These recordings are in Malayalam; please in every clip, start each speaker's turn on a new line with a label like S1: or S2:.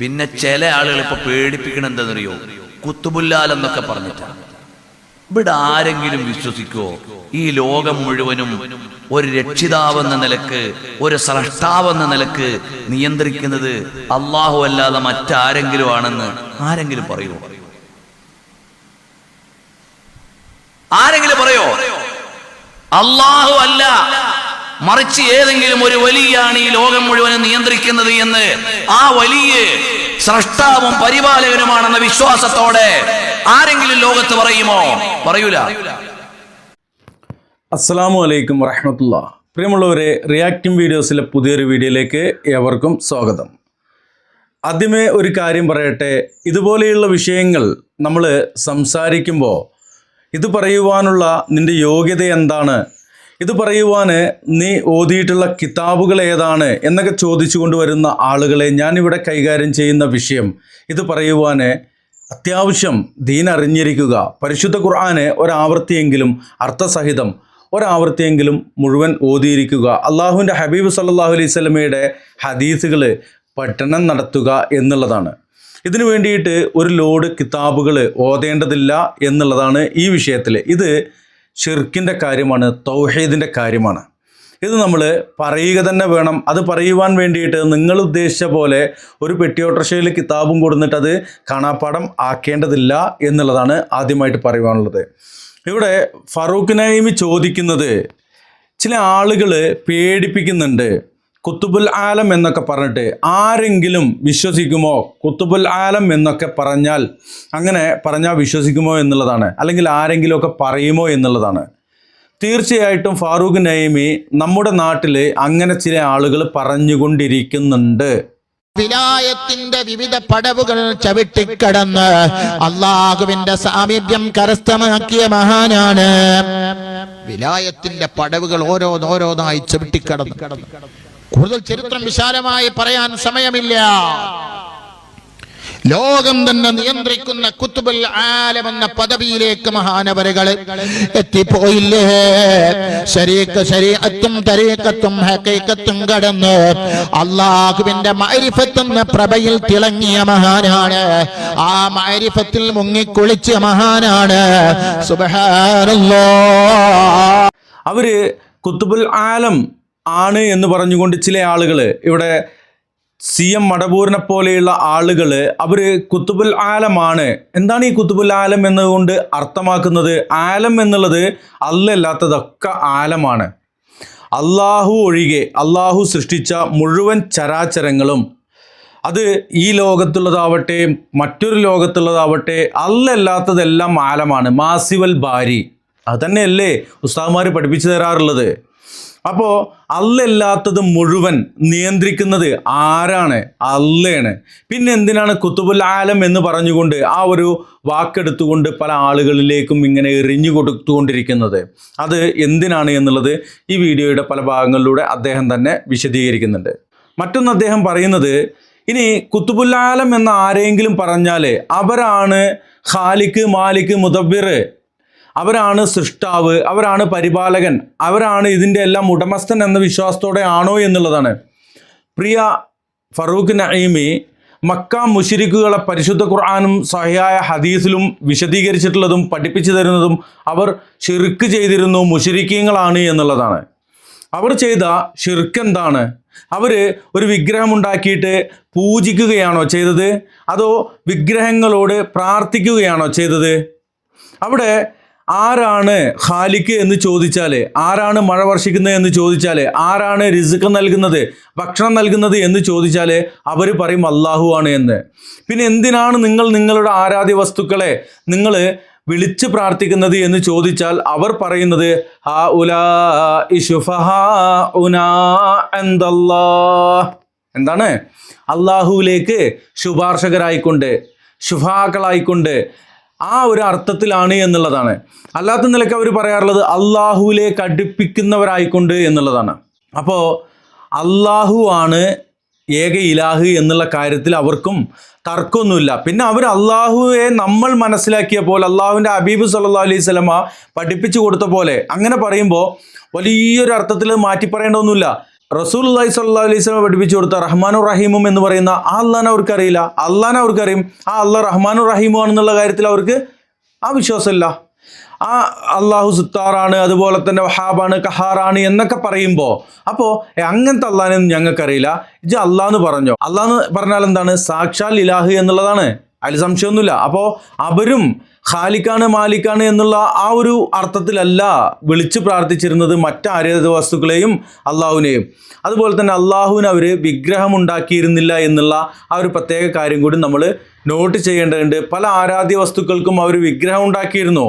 S1: പിന്നെ ചില ആളുകൾ ഇപ്പൊ പേടിപ്പിക്കണം എന്താണെന്നറിയോ? കുത്തുബുല്ലാൽ എന്നൊക്കെ പറഞ്ഞിട്ടാണ് ഇവിടെ ആരെങ്കിലും വിശ്വസിക്കോ ഈ ലോകം മുഴുവനും ഒരു രക്ഷിതാവെന്ന നിലയ്ക്ക് ഒരു സ്രഷ്ടാവെന്ന നിലയ്ക്ക് നിയന്ത്രിക്കുന്നത് അള്ളാഹു അല്ലാതെ മറ്റാരെങ്കിലും ആണെന്ന് ആരെങ്കിലും പറയോ? ആരെങ്കിലും പറയോ? അള്ളാഹു അല്ല. മറിച്ച് ഏതെങ്കിലും ഒരു വലിയാണ് ഈ ലോകം മുഴുവനും നിയന്ത്രിക്കുന്നത് എന്ന്. ആ വലിയ സ്രഷ്ടാവും പരിപാലകനുമാണെന്ന വിശ്വാസത്തോടെ ആരെങ്കിലും ലോകത്ത് പറയുമോ? പറയൂല.
S2: അസ്സാം വലൈക്കും വറഹമത്തുള്ള. പ്രിയമുള്ളവരെ റിയാക്ടിംഗ് വീഡിയോസിലെ പുതിയൊരു വീഡിയോയിലേക്ക് ഏവർക്കും സ്വാഗതം. ആദ്യമേ ഒരു കാര്യം പറയട്ടെ. ഇതുപോലെയുള്ള വിഷയങ്ങൾ നമ്മൾ സംസാരിക്കുമ്പോൾ ഇത് പറയുവാനുള്ള നിന്റെ യോഗ്യത എന്താണ്? ഇത് പറയുവാൻ നീ ഓതിയിട്ടുള്ള കിതാബുകൾ ഏതാണ് എന്നൊക്കെ ചോദിച്ചു കൊണ്ടുവരുന്ന ആളുകളെ ഞാനിവിടെ കൈകാര്യം ചെയ്യുന്ന വിഷയം. ഇത് പറയുവാൻ അത്യാവശ്യം ദീൻ അറിഞ്ഞിരിക്കുക പരിശുദ്ധ ഖുർആന് ഒരാവൃത്തിയെങ്കിലും അർത്ഥസഹിതം ഒരാവൃത്തിയെങ്കിലും മുഴുവൻ ഓതിയിരിക്കുക. അള്ളാഹുവിന്റെ ഹബീബ് സല്ലാഹു അലൈഹി സ്വലമയുടെ ഹദീസുകൾ പഠനം നടത്തുക എന്നുള്ളതാണ്. ഇതിനു വേണ്ടിയിട്ട് ഒരു ലോഡ് കിതാബുകൾ ഓതേണ്ടതില്ല എന്നുള്ളതാണ് ഈ വിഷയത്തിൽ ഇത് ഷിർക്കിന്റെ കാര്യമാണ് തൗഹീദിന്റെ കാര്യമാണ്. ഇത് നമ്മൾ പറയുക തന്നെ വേണം. അത് പറയുവാൻ വേണ്ടിയിട്ട് നിങ്ങൾ ഉദ്ദേശിച്ച പോലെ ഒരു പെട്ടിയോട്ടർഷയിൽ കിതാബും കൊടുത്തിട്ട് അത് കാണാപ്പാടം ആക്കേണ്ടതില്ല എന്നുള്ളതാണ് ആദ്യമായിട്ട് പറയുവാനുള്ളത്. ഇവിടെ ഫറൂഖ് നൈമി ചോദിക്കുന്നത് ചില ആളുകൾ പേടിപ്പിക്കുന്നുണ്ട്. കുത്തുബുൽ ആലം എന്നൊക്കെ പറഞ്ഞിട്ട് ആരെങ്കിലും വിശ്വസിക്കുമോ? കുത്തുബുൽ ആലം എന്നൊക്കെ പറഞ്ഞാൽ അങ്ങനെ പറഞ്ഞാൽ വിശ്വസിക്കുമോ എന്നുള്ളതാണ്. അല്ലെങ്കിൽ ആരെങ്കിലുമൊക്കെ പറയുമോ എന്നുള്ളതാണ്. തീർച്ചയായിട്ടും ഫാറൂഖ് നൈമി നമ്മുടെ നാട്ടിൽ അങ്ങനെ ചില ആളുകൾ പറഞ്ഞുകൊണ്ടിരിക്കുന്നുണ്ട്.
S3: വിലായത്തിന്റെ വിവിധ പടവുകൾ ചവിട്ടിക്കടന്ന് അള്ളാഹുവിന്റെ സാമീപ്യം കരസ്ഥമാക്കിയ മഹാനാണ്. വിലായത്തിന്റെ പടവുകൾ ഓരോന്നോരോന്നായി ചവിട്ടിക്കടന്നു. കൂടുതൽ ചരിത്രം വിശാലമായി പറയാൻ സമയമില്ല. ലോകം തന്നെ നിയന്ത്രിക്കുന്ന കുത്തുബുൽ ആലം എന്ന പദവിയിലേക്ക് മഹാനവരകൾ എത്തിപ്പോയില്ലേ? ശരീക്ക് ശരീരത്തും തരീക്കത്തും ഹക്കൈക്കത്തും കടന്ന്. അള്ളാഹുവിന്റെ മൈരിഫത്തെന്ന പ്രഭയിൽ തിളങ്ങിയ മഹാനാണ്. ആ മൈരിഫത്തിൽ മുങ്ങിക്കുളിച്ച മഹാനാണ്. സുബഹാനല്ലോ.
S2: അവർ കുത്തുബുൽ ആലം ആണ് എന്ന് പറഞ്ഞുകൊണ്ട് ചില ആളുകൾ ഇവിടെ സി എം മടപൂരിനെ പോലെയുള്ള ആളുകൾ അവർ കുത്തുബുൽ ആലമാണ് എന്താണ് ഈ കുത്തുബുൽ ആലം എന്നതുകൊണ്ട് അർത്ഥമാക്കുന്നത്? ആലം എന്നുള്ളത് അല്ലല്ലാത്തതൊക്കെ ആലമാണ് അള്ളാഹു ഒഴികെ അള്ളാഹു സൃഷ്ടിച്ച മുഴുവൻ ചരാചരങ്ങളും അത് ഈ ലോകത്തുള്ളതാവട്ടെ മറ്റൊരു ലോകത്തുള്ളതാവട്ടെ അല്ലല്ലാത്തതെല്ലാം ആലമാണ് മാസിവൽ ബാരി. തന്നെയല്ലേ ഉസ്താദ്മാർ പഠിപ്പിച്ചു തരാറുള്ളത്. അപ്പോൾ അല്ലല്ലാത്തത് മുഴുവൻ നിയന്ത്രിക്കുന്നത് ആരാണ്? അല്ലയാണ് പിന്നെ എന്തിനാണ് കുത്തുബുൽ ആലം എന്ന് പറഞ്ഞുകൊണ്ട് ആ ഒരു വാക്കെടുത്തുകൊണ്ട് പല ആളുകളിലേക്കും ഇങ്ങനെ എറിഞ്ഞു കൊടുത്തുകൊണ്ടിരിക്കുന്നത്? അത് എന്തിനാണ് എന്നുള്ളത് ഈ വീഡിയോയുടെ പല ഭാഗങ്ങളിലൂടെ അദ്ദേഹം തന്നെ വിശദീകരിക്കുന്നുണ്ട്. മറ്റൊന്ന് അദ്ദേഹം പറയുന്നത് ഇനി കുത്തുബുല്ലാലം എന്ന ആരെങ്കിലും പറഞ്ഞാൽ അവരാണ് ഖാലിക്ക് മാലിക്ക് മുദബിർ അവരാണ് സൃഷ്ടാവ് അവരാണ് പരിപാലകൻ അവരാണ് ഇതിന്റെ എല്ലാം ഉടമസ്ഥൻ എന്ന വിശ്വാസത്തോടെ ആണോ എന്നുള്ളതാണ്. പ്രിയ ഫറൂഖ് നഈമി മക്ക മുഷിരിക്കുകളെ പരിശുദ്ധ ഖുർആാനും സഹിയായ ഹദീസിലും വിശദീകരിച്ചിട്ടുള്ളതും പഠിപ്പിച്ചു തരുന്നതും അവർ ഷിർക്ക് ചെയ്തിരുന്നു മുഷിരിക്കീങ്ങളാണ് എന്നുള്ളതാണ്. അവർ ചെയ്ത ഷിർക്ക് എന്താണ്? അവർ ഒരു വിഗ്രഹം ഉണ്ടാക്കിയിട്ട് പൂജിക്കുകയാണോ ചെയ്തത്? അതോ വിഗ്രഹങ്ങളോട് പ്രാർത്ഥിക്കുകയാണോ ചെയ്തത്? അവിടെ ആരാണ് ഖാലിക്ക് എന്ന് ചോദിച്ചാൽ ആരാണ് മഴ വർഷിക്കുന്നത് എന്ന് ചോദിച്ചാൽ ആരാണ് രിസുക്ക് നൽകുന്നത് ഭക്ഷണം നൽകുന്നത് എന്ന് ചോദിച്ചാൽ അവർ പറയും അള്ളാഹു ആണ് എന്ന്. പിന്നെ എന്തിനാണ് നിങ്ങൾ നിങ്ങളുടെ ആരാധ്യ വസ്തുക്കളെ നിങ്ങൾ വിളിച്ച് പ്രാർത്ഥിക്കുന്നത് എന്ന് ചോദിച്ചാൽ അവർ പറയുന്നത് ഹാ ഉലാ എന്താണ്? അള്ളാഹുവിലേക്ക് ശുപാർശകരായിക്കൊണ്ട് ശുഭാക്കളായിക്കൊണ്ട് ആ ഒരു അർത്ഥത്തിലാണ് എന്നുള്ളതാണ്. അല്ലാത്ത നിലയ്ക്ക് അവർ പറയാറുള്ളത് അള്ളാഹുവിലേക്ക് അടുപ്പിക്കുന്നവരായിക്കൊണ്ട് എന്നുള്ളതാണ്. അപ്പോൾ അള്ളാഹു ആണ് ഏക ഇലാഹ് എന്നുള്ള കാര്യത്തിൽ അവർക്കും തർക്കമൊന്നുമില്ല. പിന്നെ അവർ അള്ളാഹുവെ നമ്മൾ മനസ്സിലാക്കിയ പോലെ അള്ളാഹുവിന്റെ അബീബ് സല്ലാ അലൈഹി സ്വലമ പഠിപ്പിച്ചു കൊടുത്ത പോലെ അങ്ങനെ പറയുമ്പോൾ വലിയൊരു അർത്ഥത്തിൽ മാറ്റി പറയേണ്ടതൊന്നുമില്ല റസൂൽ അള്ളഹി അലൈഹി സ്വലം പഠിപ്പിച്ചു കൊടുത്ത റഹ്മാനും റഹീമും എന്ന് പറയുന്ന ആ അള്ളഹാൻ അവർക്കറിയില്ല അള്ളഹാൻ അവർക്കറിയും. ആ അള്ളാഹ് റഹ്മാനും റഹീമും ആണെന്നുള്ള കാര്യത്തിൽ അവർക്ക് ആ വിശ്വാസമില്ല. ആ അള്ളാഹു സുത്താറാണ് അതുപോലെ തന്നെ വഹാബാണ് കഹാറാണ് എന്നൊക്കെ പറയുമ്പോൾ അപ്പോൾ അങ്ങനത്തെ അള്ളഹാനൊന്നും ഞങ്ങൾക്കറിയില്ല. ഇജ് അള്ളാന്ന് പറഞ്ഞോ? അള്ളാന്ന് പറഞ്ഞാൽ എന്താണ്? സാക്ഷാൽ ഇലാഹ് എന്നുള്ളതാണ്. അതിൽ സംശയമൊന്നുമില്ല. അപ്പോൾ അവരും ഖാലിക്കാണ് മാലിക്കാണ് എന്നുള്ള ആ ഒരു അർത്ഥത്തിലല്ല വിളിച്ചു പ്രാർത്ഥിച്ചിരുന്നത് മറ്റാരേത വസ്തുക്കളെയും അള്ളാഹുവിനെയും. അതുപോലെ തന്നെ അള്ളാഹുവിന് അവർ വിഗ്രഹം ഉണ്ടാക്കിയിരുന്നില്ല എന്നുള്ള ആ ഒരു പ്രത്യേക കാര്യം കൂടി നമ്മൾ നോട്ട് ചെയ്യേണ്ടതുണ്ട്. പല ആരാധ്യ വസ്തുക്കൾക്കും അവർ വിഗ്രഹം ഉണ്ടാക്കിയിരുന്നു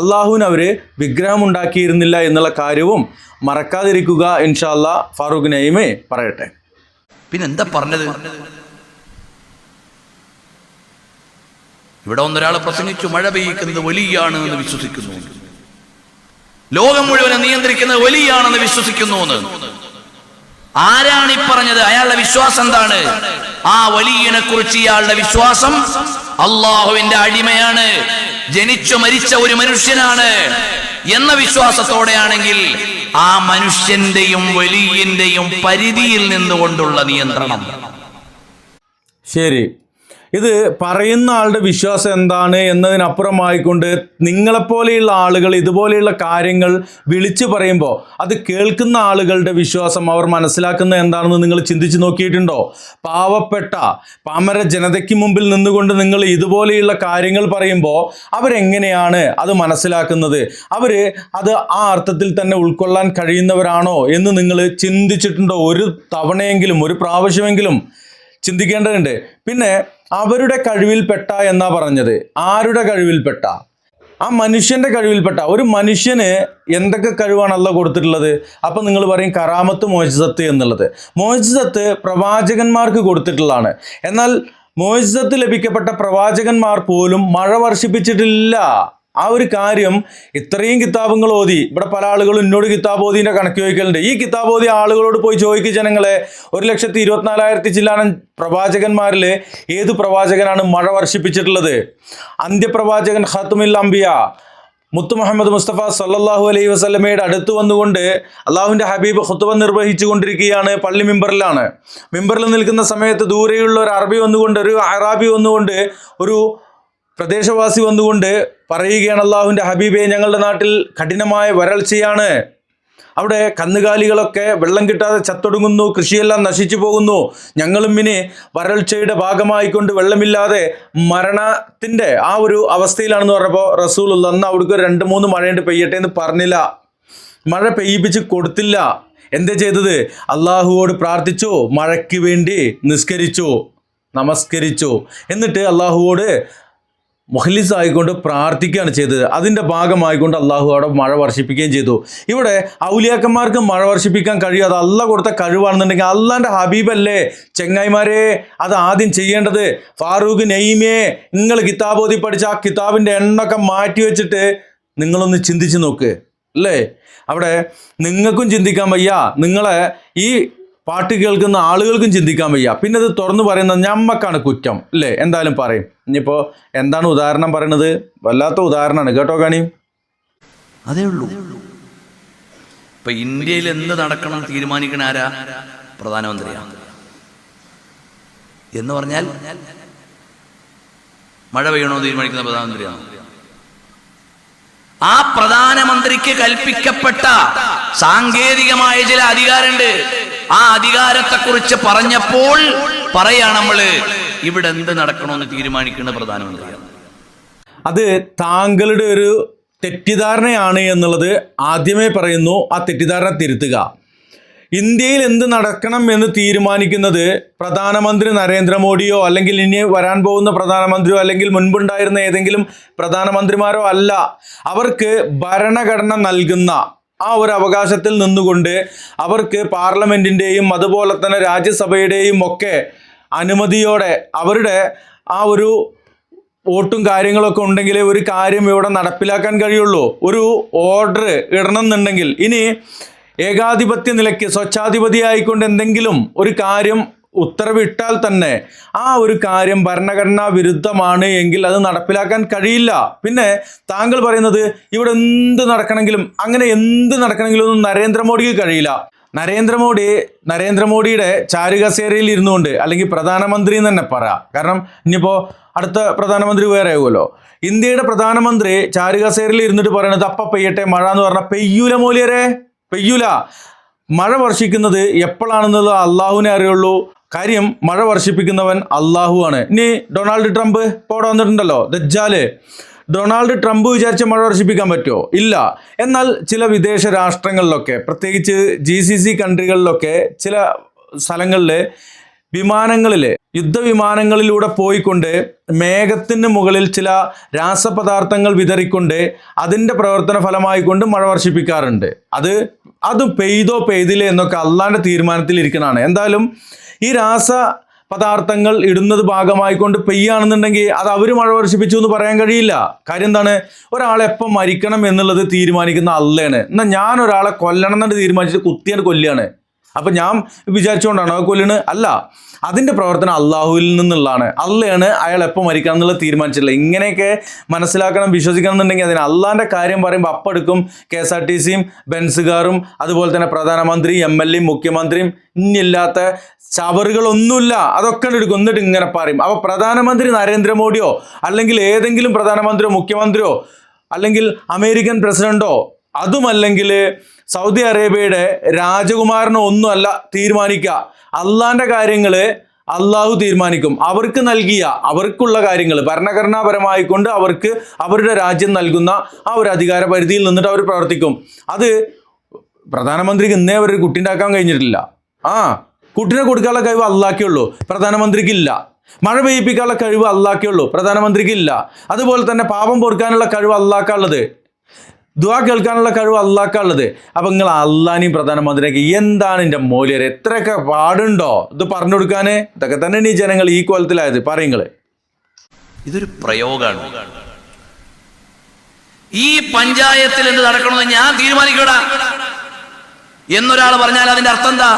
S2: അള്ളാഹുവിന് അവർ വിഗ്രഹം ഉണ്ടാക്കിയിരുന്നില്ല എന്നുള്ള കാര്യവും മറക്കാതിരിക്കുക ഇൻഷാല്ല ഫാറൂഖ് നൈമേ പറയട്ടെ.
S1: പിന്നെ എന്താ പറഞ്ഞത്? ഇവിടെ ഒന്നൊരാൾ പ്രസംഗിച്ചു മഴ പെയ്യിക്കുന്നത് വലിയാണ് എന്ന് വിശ്വസിക്കുന്നു. ലോകം മുഴുവനെ നിയന്ത്രിക്കുന്നത് വലിയാണെന്ന് വിശ്വസിക്കുന്നു ആരാണ് ഈ പറഞ്ഞത്? അയാളുടെ വിശ്വാസം എന്താണ്? ആ വലിയനെ കുറിച്ച് ഇയാളുടെ വിശ്വാസം അള്ളാഹുവിന്റെ അടിമയാണ് ജനിച്ചു മരിച്ച ഒരു മനുഷ്യനാണ് എന്ന വിശ്വാസത്തോടെയാണെങ്കിൽ ആ മനുഷ്യന്റെയും വലിയന്റെയും പരിധിയിൽ നിന്നുകൊണ്ടുള്ള നിയന്ത്രണം.
S2: ശരി. ഇത് പറയുന്ന ആളുടെ വിശ്വാസം എന്താണ് എന്നതിനപ്പുറമായിക്കൊണ്ട് നിങ്ങളെപ്പോലെയുള്ള ആളുകൾ ഇതുപോലെയുള്ള കാര്യങ്ങൾ വിളിച്ചു പറയുമ്പോൾ അത് കേൾക്കുന്ന ആളുകളുടെ വിശ്വാസം അവർ മനസ്സിലാക്കുന്നത് എന്താണെന്ന് നിങ്ങൾ ചിന്തിച്ച് നോക്കിയിട്ടുണ്ടോ? പാവപ്പെട്ട പാമര ജനതയ്ക്ക് മുമ്പിൽ നിന്നുകൊണ്ട് നിങ്ങൾ ഇതുപോലെയുള്ള കാര്യങ്ങൾ പറയുമ്പോൾ അവരെങ്ങനെയാണ് അത് മനസ്സിലാക്കുന്നത്? അവർ അത് ആ അർത്ഥത്തിൽ തന്നെ ഉൾക്കൊള്ളാൻ കഴിയുന്നവരാണോ എന്ന് നിങ്ങൾ ചിന്തിച്ചിട്ടുണ്ടോ? ഒരു തവണയെങ്കിലും ഒരു പ്രാവശ്യമെങ്കിലും ചിന്തിക്കേണ്ടതുണ്ട്. പിന്നെ അവരുടെ കഴിവിൽപ്പെട്ട എന്നാ പറഞ്ഞത്? ആരുടെ കഴിവിൽപ്പെട്ട? ആ മനുഷ്യന്റെ കഴിവിൽപ്പെട്ട. ഒരു മനുഷ്യന് എന്തൊക്കെ കഴിവാണ് അല്ല കൊടുത്തിട്ടുള്ളത്? അപ്പം നിങ്ങൾ പറയും കറാമത്ത് മോജിസത്ത് എന്നുള്ളത്. മോജിസത്ത് പ്രവാചകന്മാർക്ക് കൊടുത്തിട്ടുള്ളതാണ്. എന്നാൽ മോജിസത്ത് ലഭിക്കപ്പെട്ട പ്രവാചകന്മാർ പോലും മഴ വർഷിപ്പിച്ചിട്ടില്ല. ആ ഒരു കാര്യം ഇത്രയും കിതാബുകൾ ഓതി. ഇവിടെ പല ആളുകളും എന്നോട് കിതാബ് ഓതിന്റെ കണക്ക് ചോദിക്കലുണ്ട്. ഈ കിതാബ് ഓതി ആളുകളോട് പോയി ചോദിക്കുക ജനങ്ങളെ ഒരു ലക്ഷത്തി ഇരുപത്തിനാലായിരത്തി ചില്ലാനം പ്രവാചകന്മാരിൽ ഏത് പ്രവാചകനാണ് മഴ വർഷിപ്പിച്ചിട്ടുള്ളത്? അന്ത്യപ്രവാചകൻ ഖാത്തുമിൽ അംബിയ മുത്തു മുഹമ്മദ് മുസ്തഫ സല്ലാഹു അലൈഹി വസ്ലമയുടെ അടുത്ത് വന്നുകൊണ്ട് അള്ളാഹുവിന്റെ ഹബീബ് ഖുത്തുബ നിർവഹിച്ചു കൊണ്ടിരിക്കുകയാണ് പള്ളി മിമ്പറിലാണ്. മിമ്പറിൽ നിൽക്കുന്ന സമയത്ത് ദൂരെയുള്ള ഒരു അറബി വന്നുകൊണ്ട് ഒരു അറാബി വന്നുകൊണ്ട് ഒരു പ്രദേശവാസി വന്നുകൊണ്ട് പറയുകയാണ് അള്ളാഹുവിന്റെ ഹബീബെ ഞങ്ങളുടെ നാട്ടിൽ കഠിനമായ വരൾച്ചയാണ്. അവിടെ കന്നുകാലികളൊക്കെ വെള്ളം കിട്ടാതെ ചത്തൊടുങ്ങുന്നു കൃഷിയെല്ലാം നശിച്ചു പോകുന്നു. ഞങ്ങളും ഇനി വരൾച്ചയുടെ ഭാഗമായിക്കൊണ്ട് വെള്ളമില്ലാതെ മരണത്തിന്റെ ആ ഒരു അവസ്ഥയിലാണെന്ന് പറഞ്ഞപ്പോൾ റസൂൽ അന്ന് അവിടേക്ക് രണ്ട് മൂന്ന് മഴയുണ്ട് പെയ്യട്ടെ എന്ന് പറഞ്ഞില്ല. മഴ പെയ്യിപ്പിച്ച് കൊടുത്തില്ല. എന്താ ചെയ്തത്? അള്ളാഹുവോട് പ്രാർത്ഥിച്ചു മഴയ്ക്ക് വേണ്ടി നിസ്കരിച്ചു നമസ്കരിച്ചു. എന്നിട്ട് അള്ളാഹുവോട് മുഖലിസ് ആയിക്കൊണ്ട് പ്രാർത്ഥിക്കുകയാണ് ചെയ്തത്. അതിന്റെ ഭാഗമായിക്കൊണ്ട് അള്ളാഹു അവിടെ മഴ വർഷിപ്പിക്കുകയും ചെയ്തു. ഇവിടെ ഔലിയാക്കന്മാർക്ക് മഴ വർഷിപ്പിക്കാൻ കഴിയും. അത് അല്ല കൊടുത്ത കഴിവാണെന്നുണ്ടെങ്കിൽ അള്ളാന്റെ ഹബീബല്ലേ? ചെങ്ങായിമാരെ അത് ആദ്യം ചെയ്യേണ്ടത് ഫാറൂഖ് നെയ്മേ നിങ്ങൾ കിതാബോധി പഠിച്ച ആ കിതാബിന്റെ എണ്ണൊക്കെ മാറ്റി വെച്ചിട്ട് നിങ്ങളൊന്ന് ചിന്തിച്ച് നോക്ക്. അല്ലേ? അവിടെ നിങ്ങൾക്കും ചിന്തിക്കാൻ വയ്യ. നിങ്ങളെ ഈ പാട്ട് കേൾക്കുന്ന ആളുകൾക്കും ചിന്തിക്കാൻ വയ്യ. പിന്നെ അത് തുറന്നു പറയുന്നത് ഞമ്മക്കാണ് കുറ്റം അല്ലേ എന്തായാലും പറയും. ഇനിയിപ്പോൾ എന്താണ് ഉദാഹരണം പറയണത്? വല്ലാത്ത ഉദാഹരണമാണ് കേട്ടോ കാണി
S1: അതേ ഉള്ളൂ. ഇപ്പൊ ഇന്ത്യയിൽ എന്ത് നടക്കണം തീരുമാനിക്കണ ആരാ? പ്രധാനമന്ത്രിയാണ് എന്ന് പറഞ്ഞാൽ മഴ പെയ്യണോ തീരുമാനിക്കുന്ന പ്രധാനമന്ത്രിയാണ്? ആ പ്രധാനമന്ത്രിക്ക് കൽപ്പിക്കപ്പെട്ട സാങ്കേതികമായ ചില അധികാരമുണ്ട്. ആ അധികാരത്തെ കുറിച്ച് പറഞ്ഞപ്പോൾ പറയാണ് നമ്മൾ ഇവിടെ എന്ത് നടക്കണമെന്ന് തീരുമാനിക്കേണ്ട പ്രധാനമന്ത്രി
S2: അത് താങ്കളുടെ ഒരു തെറ്റിദ്ധാരണയാണ് എന്നുള്ളത് ആദ്യമേ പറയുന്നു ആ തെറ്റിദ്ധാരണ തിരുത്തുക. ഇന്ത്യയിൽ എന്ത് നടക്കണം എന്ന് തീരുമാനിക്കുന്നത് പ്രധാനമന്ത്രി നരേന്ദ്രമോദിയോ അല്ലെങ്കിൽ ഇനി വരാൻ പോകുന്ന പ്രധാനമന്ത്രിയോ അല്ലെങ്കിൽ മുൻപുണ്ടായിരുന്ന ഏതെങ്കിലും പ്രധാനമന്ത്രിമാരോ അല്ല. അവർക്ക് ഭരണഘടന നൽകുന്ന ആ ഒരു അവകാശത്തിൽ നിന്നുകൊണ്ട് അവർക്ക് പാർലമെന്റിന്റെയും അതുപോലെ തന്നെ രാജ്യസഭയുടെയും ഒക്കെ അനുമതിയോടെ അവരുടെ ആ ഒരു വോട്ടും കാര്യങ്ങളൊക്കെ ഉണ്ടെങ്കിൽ ഒരു കാര്യം ഇവിടെ നടപ്പിലാക്കാൻ കഴിയുള്ളൂ. ഒരു ഓർഡർ ഇടണമെന്നുണ്ടെങ്കിൽ ഇനി ഏകാധിപത്യ നിലയ്ക്ക് സ്വച്ഛാധിപതിയായിക്കൊണ്ട് എന്തെങ്കിലും ഒരു കാര്യം ഉത്തരവിട്ടാൽ തന്നെ ആ ഒരു കാര്യം ഭരണഘടനാ വിരുദ്ധമാണ് എങ്കിൽ അത് നടപ്പിലാക്കാൻ കഴിയില്ല. പിന്നെ താങ്കൾ പറയുന്നത് ഇവിടെ എന്ത് നടക്കണമെങ്കിലും അങ്ങനെ എന്ത് നടക്കണമെങ്കിലും ഒന്നും നരേന്ദ്രമോദിക്ക് കഴിയില്ല. നരേന്ദ്രമോദി നരേന്ദ്രമോദിയുടെ ചാരുകസേരയിൽ ഇരുന്നുകൊണ്ട് അല്ലെങ്കിൽ പ്രധാനമന്ത്രി എന്ന് തന്നെ പറയാം. കാരണം ഇനിയിപ്പോൾ അടുത്ത പ്രധാനമന്ത്രി വേറെ ആകുമല്ലോ ഇന്ത്യയുടെ പ്രധാനമന്ത്രി ചാരുകസേരയിൽ ഇരുന്നിട്ട് പറയണത് അപ്പ പെയ്യട്ടെ മഴ എന്ന് പറഞ്ഞാൽ പെയ്യൂല മൂല്യരെ. പെയ്യൂല. മഴ വർഷിക്കുന്നത് എപ്പോഴാണെന്നുള്ളത് അള്ളാഹുവിനെ അറിയുള്ളൂ. കാര്യം മഴ വർഷിപ്പിക്കുന്നവൻ അള്ളാഹു ആണ്. ഇനി ഡൊണാൾഡ് ട്രംപ് ഇപ്പോൾ അവിടെ വന്നിട്ടുണ്ടല്ലോ ദജ്ജാൽ. ഡൊണാൾഡ് ട്രംപ് വിചാരിച്ച മഴ വർഷിപ്പിക്കാൻ പറ്റുമോ? ഇല്ല. എന്നാൽ ചില വിദേശ രാഷ്ട്രങ്ങളിലൊക്കെ പ്രത്യേകിച്ച് ജി സി സി കൺട്രികളിലൊക്കെ ചില സ്ഥലങ്ങളിൽ വിമാനങ്ങളിൽ യുദ്ധവിമാനങ്ങളിലൂടെ പോയിക്കൊണ്ട് മേഘത്തിന് മുകളിൽ ചില രാസപദാർത്ഥങ്ങൾ വിതറിക്കൊണ്ട് അതിന്റെ പ്രവർത്തന ഫലമായി കൊണ്ട് മഴ വർഷിപ്പിക്കാറുണ്ട്. അത് അത് പെയ്തോ പെയ്തില്ലേ എന്നൊക്കെ അള്ളാന്റെ തീരുമാനത്തിൽ ഇരിക്കണതാണ്. എന്തായാലും ഈ രാസ പദാർത്ഥങ്ങൾ ഇടുന്നത് ഭാഗമായിക്കൊണ്ട് പെയ്യാണെന്നുണ്ടെങ്കിൽ അത് അവർ മഴ വർഷിപ്പിച്ചു എന്ന് പറയാൻ കഴിയില്ല. കാര്യം എന്താണ്? ഒരാളെ എപ്പം മരിക്കണം എന്നുള്ളത് തീരുമാനിക്കുന്ന അല്ലാണ് എന്നാൽ ഞാൻ ഒരാളെ കൊല്ലണം എന്നുണ്ട് തീരുമാനിച്ചിട്ട് കുത്തിയാണ് കൊല്ലുകയാണ്. അപ്പൊ ഞാൻ വിചാരിച്ചുകൊണ്ടാണ് കൊല്ലണ് അല്ല അതിന്റെ പ്രവർത്തനം അള്ളാഹുവിൽ നിന്നുള്ളതാണ്. അള്ളയാണ് അയാൾ എപ്പോൾ മരിക്കണം എന്നുള്ളത് തീരുമാനിച്ചിട്ടില്ല ഇങ്ങനെയൊക്കെ മനസ്സിലാക്കണം വിശ്വസിക്കണം എന്നുണ്ടെങ്കിൽ അതിന് അള്ളാന്റെ കാര്യം പറയുമ്പോൾ അപ്പെടുക്കും കെ എസ് ആർ ടി സിയും ബെൻസുകാരും അതുപോലെ തന്നെ പ്രധാനമന്ത്രിയും എം എൽ എയും മുഖ്യമന്ത്രിയും ഇന്നില്ലാത്ത ചവറുകളൊന്നുമില്ല. അതൊക്കെ എടുക്കും. എന്നിട്ട് ഇങ്ങനെ പറയും. അപ്പൊ പ്രധാനമന്ത്രി നരേന്ദ്രമോദിയോ അല്ലെങ്കിൽ ഏതെങ്കിലും പ്രധാനമന്ത്രിയോ മുഖ്യമന്ത്രിയോ അല്ലെങ്കിൽ അമേരിക്കൻ പ്രസിഡന്റോ അതുമല്ലെങ്കിൽ സൗദി അറേബ്യയുടെ രാജകുമാരനോ ഒന്നുമല്ല തീരുമാനിക്കുക. അള്ളാന്റെ കാര്യങ്ങൾ അള്ളാഹു തീരുമാനിക്കും. അവർക്ക് നൽകിയ അവർക്കുള്ള കാര്യങ്ങൾ ഭരണഘടനാപരമായി കൊണ്ട് അവർക്ക് അവരുടെ രാജ്യം നൽകുന്ന ആ ഒരു അധികാര പരിധിയിൽ നിന്നിട്ട് അവർ പ്രവർത്തിക്കും. അത് പ്രധാനമന്ത്രിക്ക് ഇന്നേ അവർ കുട്ടി ഉണ്ടാക്കാൻ കഴിഞ്ഞിട്ടില്ല. ആ കുട്ടിനെ കൊടുക്കാനുള്ള കഴിവ് അള്ളാക്കിയുള്ളൂ ഉള്ളൂ പ്രധാനമന്ത്രിക്കില്ല. മഴ പെയ്യിപ്പിക്കാനുള്ള കഴിവ് അള്ളാക്കിയുള്ളൂ ഉള്ളൂ പ്രധാനമന്ത്രിക്കില്ല. അതുപോലെ തന്നെ പാപം പൊറുക്കാനുള്ള കഴിവ് അള്ളാക്കാനുള്ളത് ദുവാ കേൾക്കാനുള്ള കഴിവ് അള്ളാക്കാനുള്ളത് അപ്പൊ നിങ്ങൾ അള്ളാനെയും പ്രധാനമന്ത്രിയൊക്കെ എന്താണ് എന്റെ മൂല്യർ എത്രയൊക്കെ പാടുണ്ടോ? ഇത് പറഞ്ഞു കൊടുക്കാന്. ഇതൊക്കെ തന്നെ ഈ ജനങ്ങൾ ഈ കോലത്തിലായത്. പറയുങ്ങൾ
S1: ഇതൊരു പ്രയോഗമാണ് ഈ പഞ്ചായത്തിൽ എന്ത് നടക്കണമെന്ന് ഞാൻ തീരുമാനിക്കടാ. എന്നൊരാൾ പറഞ്ഞാൽ അതിന്റെ അർത്ഥം എന്താ?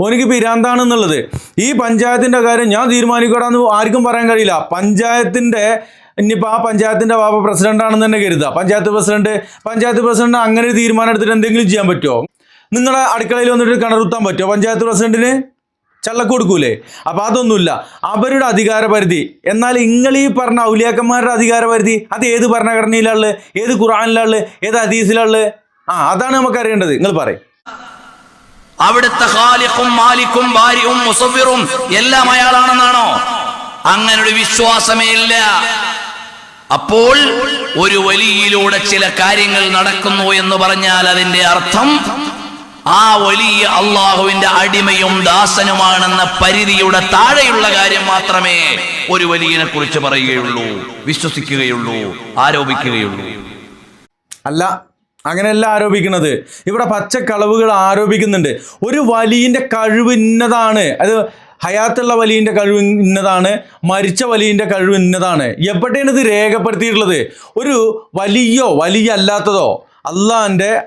S2: ഓനിക്ക് പിരാന്താണെന്നുള്ളത് ഈ പഞ്ചായത്തിന്റെ കാര്യം ഞാൻ തീരുമാനിക്കടാന്ന് ആർക്കും പറയാൻ കഴിയില്ല. പഞ്ചായത്തിന്റെ ഇനിയിപ്പോൾ ആ പഞ്ചായത്തിന്റെ വാപ്പ പ്രസിഡന്റാണെന്ന് തന്നെ കരുതുക. പഞ്ചായത്ത് പ്രസിഡന്റ് പഞ്ചായത്ത് പ്രസിഡന്റ് അങ്ങനെ ഒരു തീരുമാനം എടുത്തിട്ട് എന്തെങ്കിലും ചെയ്യാൻ പറ്റുമോ നിങ്ങളെ അടുക്കളയിൽ വന്നിട്ട് കിണറുത്താൻ പറ്റുമോ പഞ്ചായത്ത് പ്രസിഡന്റിന് ചള്ളക്ക് കൊടുക്കൂലേ? അപ്പൊ അതൊന്നുമില്ല. അവരുടെ അധികാര പരിധി എന്നാൽ നിങ്ങൾ ഈ പറഞ്ഞ ഔലിയാക്കന്മാരുടെ അധികാര പരിധി അത് ഏത് ഭരണഘടനയിലുള്ള ഏത് ഖുറാനിലാണ് ഏത് ഹദീസിലുള്ള ആ അതാണ് നമുക്ക് അറിയേണ്ടത് നിങ്ങൾ പറയും.
S1: അവിടുത്തെ ഖാലിഖും മാലിക്കും ഭാര്യയും മുസഫിറും എല്ലാം അയാളാണെന്നാണോ? അങ്ങനെ ഒരു വിശ്വാസമേ ഇല്ല. അപ്പോൾ ഒരു വലിയിലൂടെ ചില കാര്യങ്ങൾ നടക്കുന്നു എന്ന് പറഞ്ഞാൽ അതിന്റെ അർത്ഥം ആ വലിയ അള്ളാഹുവിന്റെ അടിമയും ദാസനുമാണെന്ന പരിധിയുടെ താഴെയുള്ള കാര്യം മാത്രമേ ഒരു വലിയനെ കുറിച്ച് പറയുകയുള്ളൂ വിശ്വസിക്കുകയുള്ളൂ ആരോപിക്കുകയുള്ളൂ.
S2: അല്ല അങ്ങനെയല്ല ആരോപിക്കുന്നത്. ഇവിടെ പച്ചക്കളവുകൾ ആരോപിക്കുന്നുണ്ട്. ഒരു വലിയന്റെ കഴിവ് ഇന്നതാണ്. അത് ഹയാത്തുള്ള വലിയന്റെ കഴിവ് ഇന്നതാണ്. മരിച്ച വലിയന്റെ കഴിവ് ഇന്നതാണ്. എവിടെയാണ് ഇത് രേഖപ്പെടുത്തിയിട്ടുള്ളത്? ഒരു വലിയോ വലിയ അല്ലാത്തതോ അള്ളാന്റെ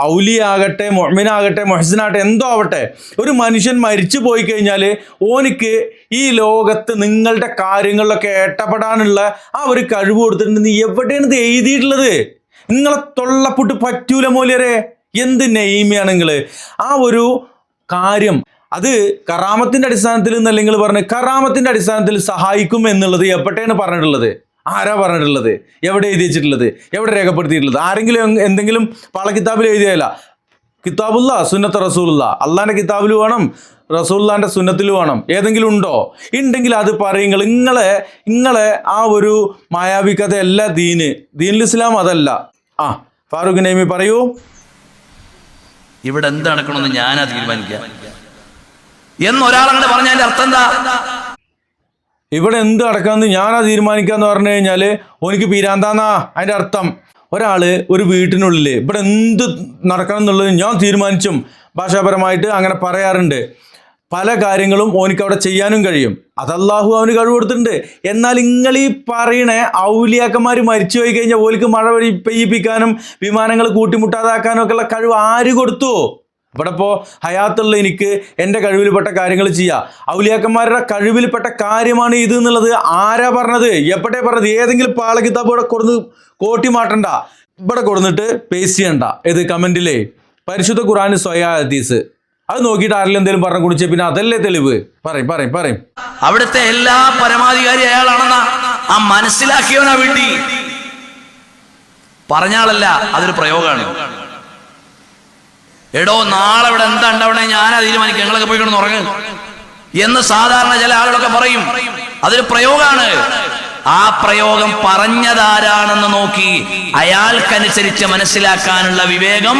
S2: ഔലിയാകട്ടെ മൊഹ്മിനാകട്ടെ മൊഹസിനാകട്ടെ എന്തോ ആവട്ടെ. ഒരു മനുഷ്യൻ മരിച്ചു പോയി കഴിഞ്ഞാൽ ഓനിക്ക് ഈ ലോകത്ത് നിങ്ങളുടെ കാര്യങ്ങളിലൊക്കെ ഏട്ടപ്പെടാനുള്ള ആ ഒരു കഴിവ് കൊടുത്തിട്ടുണ്ട് നീ എവിടെയാണ് ഇത് എഴുതിയിട്ടുള്ളത്? നിങ്ങളെ തൊള്ളപ്പുട്ട് പറ്റൂല മൂല്യരെ. എന്ത് നെയ്മയാണ് നിങ്ങൾ ആ ഒരു കാര്യം അത് കറാമത്തിന്റെ അടിസ്ഥാനത്തിൽ എന്നല്ല നിങ്ങൾ പറഞ്ഞ് കറാമത്തിന്റെ അടിസ്ഥാനത്തിൽ സഹായിക്കും എന്നുള്ളത് എപ്പോഴാണ് പറഞ്ഞിട്ടുള്ളത്? ആരാ പറഞ്ഞിട്ടുള്ളത്? എവിടെ എഴുതി വെച്ചിട്ടുള്ളത് എവിടെ രേഖപ്പെടുത്തിയിട്ടുള്ളത്? ആരെങ്കിലും എന്തെങ്കിലും പള കിതാബിൽ എഴുതിയല്ല കിതാബുല്ല സുന്നത്ത് റസൂലുള്ള അള്ളാന്റെ കിതാബിൽ വേണം റസൂള്ളാന്റെ സുന്നത്തിൽ വേണം. ഏതെങ്കിലും ഉണ്ടോ? ഉണ്ടെങ്കിൽ അത് പറയുങ്ങൾ. നിങ്ങളെ നിങ്ങളെ ആ ഒരു മായാവി കഥയല്ല ദീന്. ദീനുൽ ഇസ്ലാം അതല്ല. ആ ഫാറൂഖ് നൈമി പറയൂ.
S1: ഇവിടെ എന്ത് നടക്കണമെന്ന് ഞാനാ തീരുമാനിക്കുക. എന്നൊരാളങ്ങനെ പറഞ്ഞതിന്റെ അർത്ഥം എന്താ?
S2: ഇവിടെ എന്ത് നടക്കാമെന്ന് ഞാനാ തീരുമാനിക്കാന്ന് പറഞ്ഞു കഴിഞ്ഞാൽ ഓനിക്ക് പീരാന്താന്നാ അതിന്റെ അർത്ഥം. ഒരാൾ ഒരു വീട്ടിനുള്ളിൽ ഇവിടെ എന്ത് നടക്കണം എന്നുള്ളത് ഞാൻ തീരുമാനിച്ചും ഭാഷാപരമായിട്ട് അങ്ങനെ പറയാറുണ്ട്. പല കാര്യങ്ങളും ഓനിക്ക് അവിടെ ചെയ്യാനും കഴിയും. അതല്ലാഹു അവന് കഴിവ് കൊടുത്തിട്ടുണ്ട്. എന്നാൽ നിങ്ങൾ ഈ പറയണ ഔലിയാക്കന്മാർ മരിച്ചു പോയി കഴിഞ്ഞാൽ ഓലിക്ക് മഴ പെയ്യിപ്പിക്കാനും വിമാനങ്ങൾ കൂട്ടിമുട്ടാതാക്കാനും ഒക്കെ ഉള്ള കഴിവ് ആര് കൊടുത്തു? ഇവിടെ ഇപ്പോൾ ഹയാത്തുള്ള എനിക്ക് എന്റെ കഴിവിൽപ്പെട്ട കാര്യങ്ങൾ ചെയ്യാം. ഔലിയാക്കന്മാരുടെ കഴിവിൽപ്പെട്ട കാര്യമാണ് ഇത് എന്നുള്ളത് ആരാ പറഞ്ഞത്? എപ്പോഴേ പറഞ്ഞത്? ഏതെങ്കിലും പാള കിതാബ് ഇവിടെ കൊടുന്ന് കോട്ടി മാട്ടണ്ട ഇവിടെ കൊടുന്നിട്ട് പേസ്റ്റ് ചെയ്യണ്ട. ഇത് കമന്റിലേ. പരിശുദ്ധ ഖുറാൻ സ്വയ ഹദീസ്. അത് നോക്കിയിട്ട് ആരെങ്കിലും എന്തെങ്കിലും പറഞ്ഞു കുടിച്ച പിന്നെ അതല്ലേ തെളിവ്? പറയും പറയും പറയും.
S1: അവിടുത്തെ എല്ലാ പരമാധികാരി അയാളാണെന്ന ആ മനസ്സിലാക്കിയവനാ വേണ്ടി. പറഞ്ഞാളല്ല അതൊരു പ്രയോഗമാണ്. എടോ നാളെ ഇവിടെ എന്താ ഉണ്ടാവണേ? ഞാൻ തീരുമാനിക്കും ഞങ്ങളൊക്കെ പോയി കിടന്ന് ഉറങ്ങ്. എന്ന് സാധാരണ ചില ആളുകളൊക്കെ പറയും. അതൊരു പ്രയോഗമാണ് ആ പ്രയോഗം പറഞ്ഞതാരാണെന്ന് നോക്കി അയാൾക്കനുസരിച്ച് മനസ്സിലാക്കാനുള്ള വിവേകം